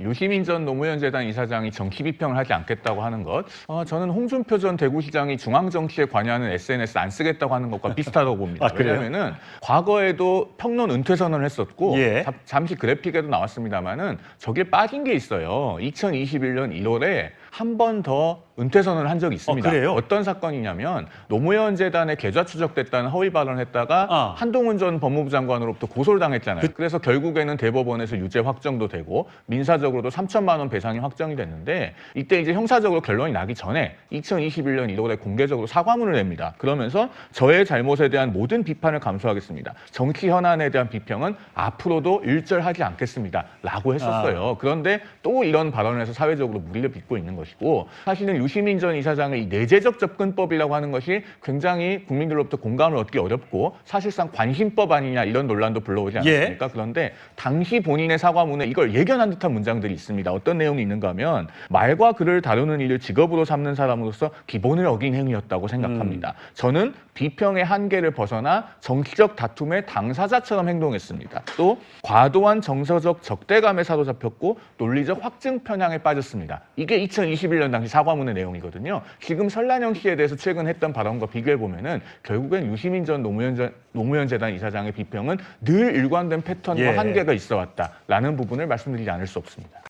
유시민 전 노무현 재단 이사장이 정치 비평을 하지 않겠다고 하는 것, 어, 저는 홍준표 전 대구시장이 중앙 정치에 관여하는 SNS 안 쓰겠다고 하는 것과 비슷하다고 봅니다. 아, 그래요? 왜냐하면은 과거에도 평론 은퇴 선언을 했었고 예. 잠- 잠시 그래픽에도 나왔습니다만은 저게 빠진 게 있어요. 2021년 1월에 한 번 더 은퇴 선언을 한 적이 있습니다. 어, 그래요? 어떤 사건이냐면 노무현 재단에 계좌 추적됐다는 허위 발언을 했다가 아. 한동훈 전 법무부 장관으로부터 고소를 당했잖아요. 그... 래서 결국에는 대법원에서 유죄 확정도 되고 민사적으로도 3천만 원 배상이 확정이 됐는데 이때 이제 형사적으로 결론이 나기 전에 2021년 1월에 공개적으로 사과문을 냅니다. 그러면서 저의 잘못에 대한 모든 비판을 감수하겠습니다. 정치 현안에 대한 비평은 앞으로도 일절하지 않겠습니다. 라고 했었어요. 그런데 또 이런 발언을 해서 사회적으로 무리를 빚고 있는 것이고 사실은 유 시민 전 이사장의 이 내재적 접근법이라고 하는 것이 굉장히 국민들로부터 공감을 얻기 어렵고 사실상 관심법 아니냐 이런 논란도 불러오지 예. 않습니까? 그런데 당시 본인의 사과문에 이걸 예견한 듯한 문장들이 있습니다. 어떤 내용이 있는가 하면 말과 글을 다루는 일을 직업으로 삼는 사람으로서 기본을 어긴 행위였다고 생각합니다. 저는 비평의 한계를 벗어나 정치적 다툼의 당사자처럼 행동했습니다. 또 과도한 정서적 적대감에 사로잡혔고 논리적 확증 편향에 빠졌습니다. 이게 2021년 당시 사과문의 내용이거든요. 지금 설란영 씨에 대해서 최근 했던 발언과 비교해 보면은 결국엔 유시민 전 노무현, 전- 노무현 재단 이사장의 비평은 늘 일관된 패턴과 예. 한계가 있어 왔다라는 부분을 말씀드리지 않을 수 없습니다.